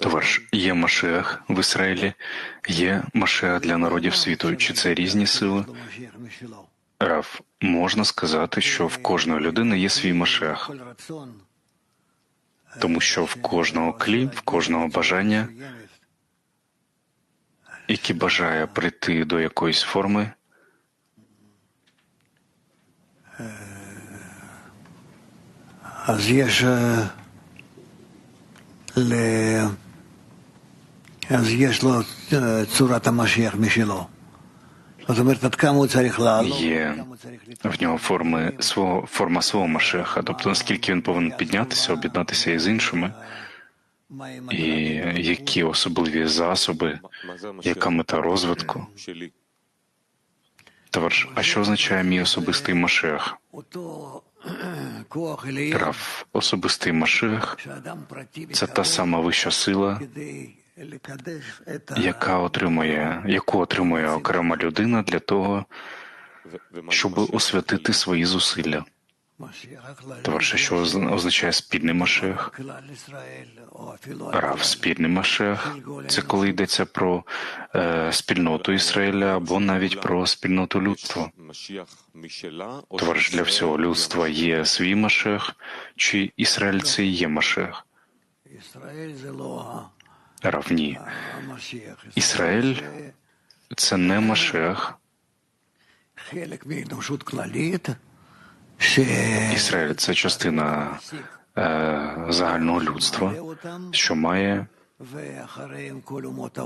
Тож є Машех в Ізраїлі, є Машех для народів світу. Чи це різні сили? Раф, можна сказати, що в кожної людини є свій Машех. Тому що в кожного клі, в кожного бажання, яке бажає прийти до якоїсь форми, є ж אז יש לו אה, צורת המשיח משלו. זאת אומרת, עד כמה הוא צריך לעלות, є כמה הוא צריך להתרחב. в нього форми свого форма свого Машеха, тобто наскільки він повинен піднятися, об'єднатися із іншими, מה עם і які особливі засоби, яка мета розвитку. שלי. Товариш, а що означає мій особистий Машех? אותו כוח אלוהי Рав, особистий Машех שאדם פרטי це та сама вища сила, яка отримує, яку отримує окрема людина для того, щоб освятити свої зусилля. Товарише, що означає спільний машех, рав спільний машех. Це коли йдеться про е, спільноту Ізраїля або навіть про спільноту людства. Товариш для всього людства є свій машех, чи ізраїльці є машех равні. Ізраїль це не Машех. Ізраїль це частина е, загального людства, що має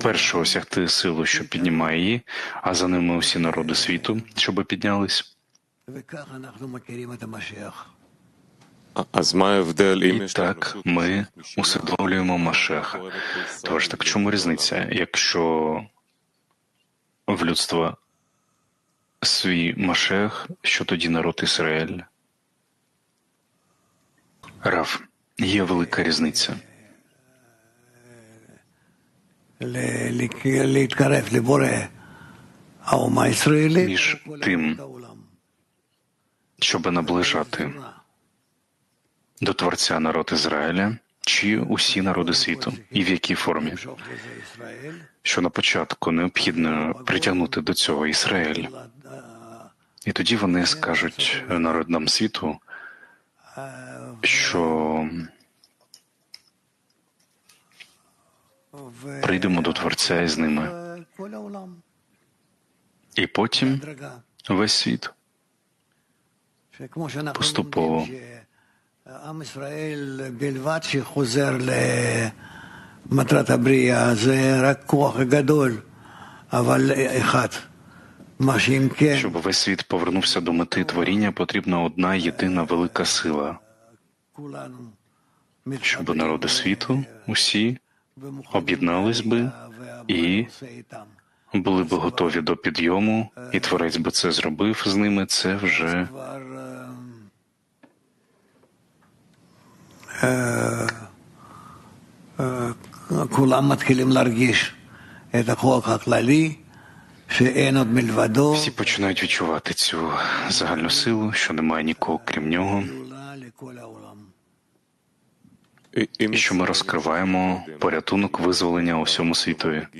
перше осягти силу, що піднімає її, а за ними усі народи світу, щоб піднялись. І так ми усвідомлюємо Машеха. Тож так чому різниця, якщо в людство свій Машех, що тоді народ Ізраїль? Рав, є велика різниця. Між тим, щоб наближати до Творця народ Ізраїля чи усі народи світу, і в якій формі? Що на початку необхідно притягнути до цього Ізраїль, і тоді вони скажуть народам світу, що прийдемо до Творця із ними, і потім весь світ поступово. לומדים שעם ישראל בלבד שחוזר למטרת הבריאה זה רק כוח גדול, אבל אחד. מה שאם כן, Щоб весь світ повернувся до мети творіння, потрібна одна єдина велика сила, כולנו щоб народи світу усі ומוכנים об'єднались би והבורא і עושה איתם. були б готові до підйому, і творець би це зробив з ними. Це вже כולם מתחילים להרגיש את הכוח הכללי שאין עוד מלבדו. всі починають відчувати цю загальну силу, що немає нікого крім нього, גדולה לכל העולם. אם і що ми розкриваємо порятунок визволення усьому світові.